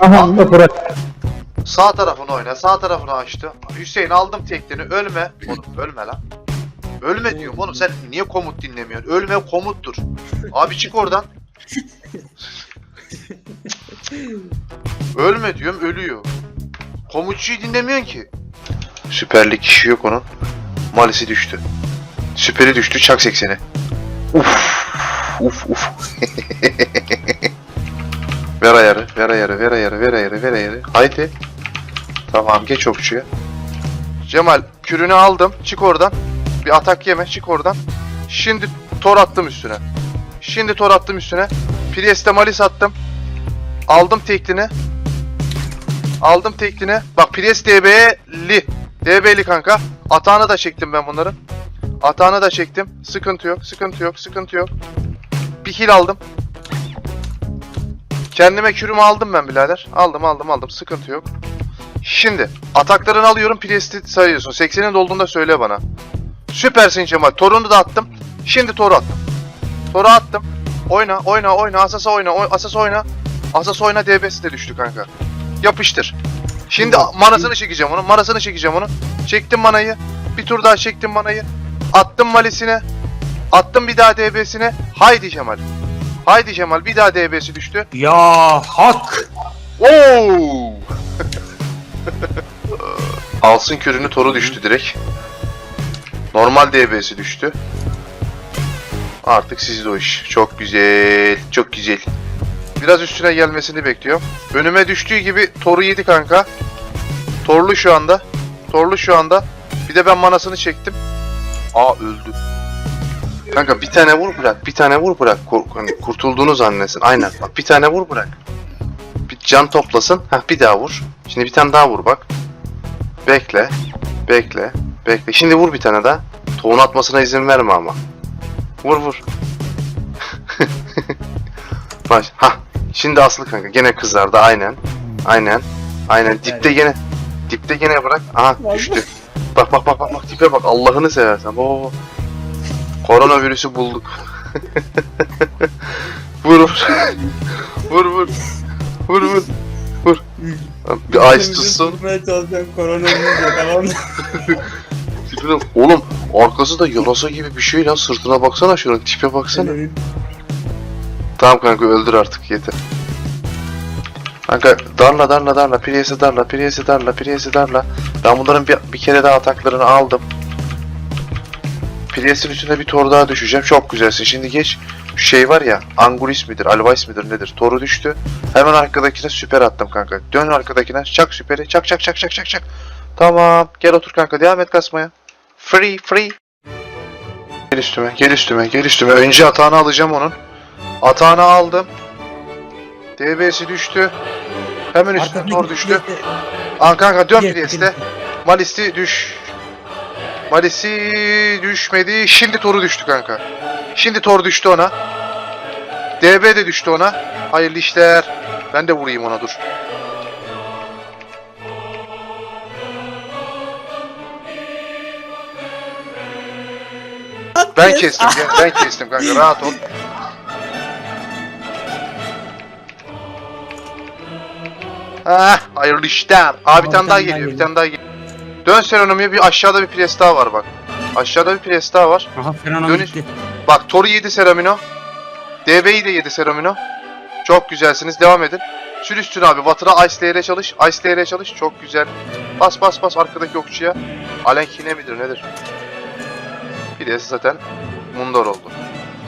Aha da bırak. Sağ tarafını oyna. Sağ tarafını açtı. Hüseyin aldım teklini. Ölme. Oğlum ölme lan. Ölme diyorum oğlum sen niye komut dinlemiyorsun? Ölme komuttur. Abi çık oradan. Ölme diyorum ölüyor. Komutçuyu dinlemiyorsun ki. Süperlik işi yok onun. Malisi düştü. Süperi düştü çak 80'i. Uf. Uf uf. ver ayarı, ver ayarı, ver ayarı, ver ayarı, ver ayarı. Haydi. Tamam geç okçuya. Cemal kürünü aldım. Çık oradan. Bir atak yeme. Çık oradan. Şimdi tor attım üstüne. Şimdi tor attım üstüne. Priest'e malis attım. Aldım teklini. Aldım teklini. Bak Priest DB'li. DB'li kanka. Atağını da çektim ben bunların. Atağını da çektim. Sıkıntı yok. Sıkıntı yok. Sıkıntı yok. Bir heal aldım. Kendime kürümü aldım ben birader. Aldım aldım aldım. Sıkıntı yok. Şimdi ataklarını alıyorum. Priest'i sayıyorsun. 80'in dolduğunda söyle bana. Süpersin Cemal. Torunu da attım. Şimdi toru attım. Toru attım. Oyna oyna oyna. Asasa oyna. oy- Asas oyna. Asas oyna DB'si de düştü kanka. Yapıştır. Şimdi manasını çekeceğim onu. Manasını çekeceğim onu. Çektim manayı. Bir tur daha çektim manayı. Attım malisine. Attım bir daha DB'sine. Haydi Cemal. Haydi Cemal. Bir daha DB'si düştü. Ya hak. Oo! Alsın kürünü toru düştü direkt. Normal DB'si düştü. Artık sizde o iş. Çok güzel. Çok güzel. Biraz üstüne gelmesini bekliyorum. Önüme düştüğü gibi toru yedi kanka. Torlu şu anda. Torlu şu anda. Bir de ben manasını çektim. Aa öldü. Kanka bir tane vur bırak. Bir tane vur bırak. Kur- hani kurtulduğunu zannetsin. Aynen. Bak bir tane vur bırak. Bir can toplasın. Heh bir daha vur. Şimdi bir tane daha vur bak. Bekle. Bekle. Bekle. Şimdi vur bir tane daha. Tohum atmasına izin verme ama. Vur vur. Baş. Ha. Şimdi aslı kanka. Gene kızardı aynen. Aynen. Aynen. Dipte gene. Dipte gene bırak. Aha düştü. Bak bak bak bak bak tipe bak Allah'ını seversen. Oo. Koronavirüsü bulduk. vur vur. vur vur. Vur vur. Vur. Bir ice tutsun. Tutmaya çalışacağım koronavirüs tamam mı? Tipine oğlum arkası da yarasa gibi bir şey lan sırtına baksana şunun tipe baksana. Tamam kanka öldür artık yeter. Kanka darla darla darla Prius'e darla Prius'e darla Prius'e darla. Ben bunların bir, bir kere daha ataklarını aldım. Prius'in üstüne bir tor daha düşeceğim. Çok güzelsin. Şimdi geç. Şey var ya Angulis midir? Alvais midir nedir? Toru düştü. Hemen arkadakine süper attım kanka. Dön arkadakine. Çak süperi. Çak çak çak çak çak çak. Tamam. Gel otur kanka. Devam et kasmaya. Free free. Gel üstüme. Gel üstüme. Gel üstüme. Önce atağını alacağım onun. Atağını aldım. DB'si düştü. Hemen üstüne tor düştü. Aa kanka dön Priest'e. Malis'i düş. Malis'i düşmedi. Şimdi toru düştü kanka. Şimdi tor düştü ona. DB de düştü ona. Hayırlı işler. Ben de vurayım ona dur. Ben kestim. Ben kestim kanka. Rahat ol. Ah, hayırlı işler. Abi bir tane daha geliyor. Bir tane daha geliyor. Dön Seronomi'ye bir aşağıda bir pres daha var bak. Aşağıda bir pres daha var. Aha fenomen Dönüş- gitti. Bak Tor'u yedi Seramino. DB'yi de yedi Seramino. Çok güzelsiniz. Devam edin. Sür üstüne abi. Water'a Ice'leyer'e çalış. Ice'leyer'e çalış. Çok güzel. Bas bas bas arkadaki okçuya. Alenkine midir nedir? Pires zaten Mundar oldu.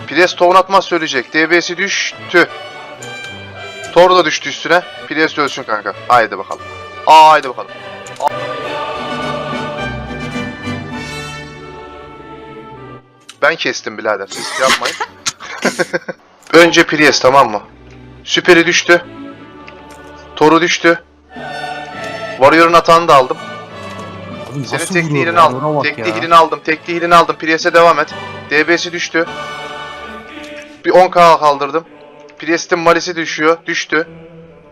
Pires tohum atmaz söyleyecek. DB'si düştü. Tor da düştü üstüne. Pires de ölsün kanka. Haydi bakalım. Aa, haydi bakalım. Ben kestim birader. Siz yapmayın. Önce Prius tamam mı? Süperi düştü. Toru düştü. Warrior'ın atağını da aldım. Abi Senin nasıl tekli vuruyor hilini ya? aldım. Bak Tekli ya. hilini aldım. Tekli hilini aldım. Prius'e devam et. DB'si düştü. Bir 10k kaldırdım. Prius'in malisi düşüyor. Düştü.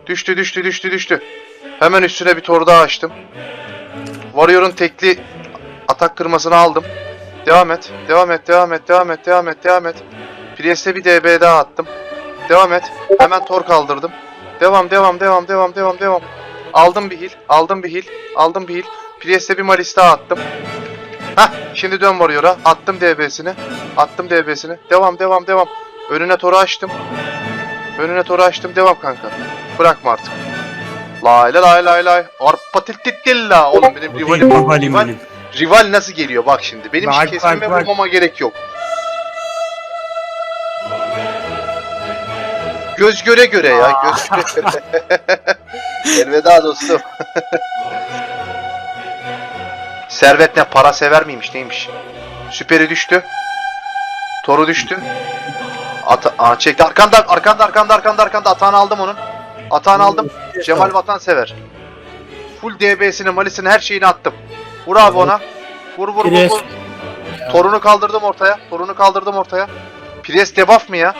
Düştü düştü düştü düştü. Hemen üstüne bir tor daha açtım. Warrior'ın tekli atak kırmasını aldım. Devam et. Devam et. Devam et. Devam et. Devam et. Devam et. Priest'e bir DB daha attım. Devam et. Hemen tor kaldırdım. Devam devam devam devam devam devam. Aldım bir hil. Aldım bir hil. Aldım bir hil. Priest'e bir malis daha attım. Hah şimdi dön Warrior'a. Attım DB'sini. Attım DB'sini. Devam devam devam. Önüne toru açtım. Önüne toru açtım. Devam kanka. Bırakma artık. Lay lay lay lay. Arpa tiltilla. Oğlum benim Bu rivalim. Rival, nasıl geliyor bak şimdi. Benim Bak, hiç kesmeme bak, bak. vurmama gerek yok. Göz göre göre ya. Göz göre göre. Elveda dostum. Servet ne? Para sever miymiş? Neymiş? Süperi düştü. Toru düştü. Ata Aa, çekti. Arkanda, arkanda, arkanda, arkanda, arkanda. Atağını aldım onun. Atağını aldım. Cemal Vatansever. Full DB'sini, malisini, her şeyini attım. Vur abi ona. Vur vur vur vur. Torunu kaldırdım ortaya. Torunu kaldırdım ortaya. Pires debuff mı ya?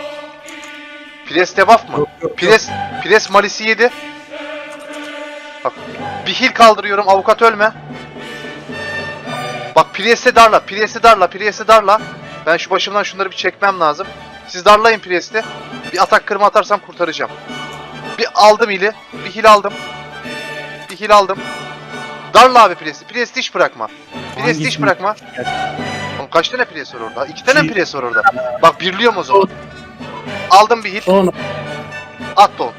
Pires debuff mı? Yok, yok, yok. Pires, Pires malisi yedi. Bak bir heal kaldırıyorum avukat ölme. Bak Priest'e darla, Priest'e darla, Priest'e darla. Ben şu başımdan şunları bir çekmem lazım. Siz darlayın Priest'i. Bir atak kırma atarsam kurtaracağım. Bir aldım ili, bir heal aldım. Bir heal aldım. Darla abi Priest'i hiç bırakma. Hangisini? bırakma. Oğlum kaç tane Priest var orada? İki tane İki. Priest var orada. Bak birliyorum o zaman. Aldım bir. Sonra At da onu.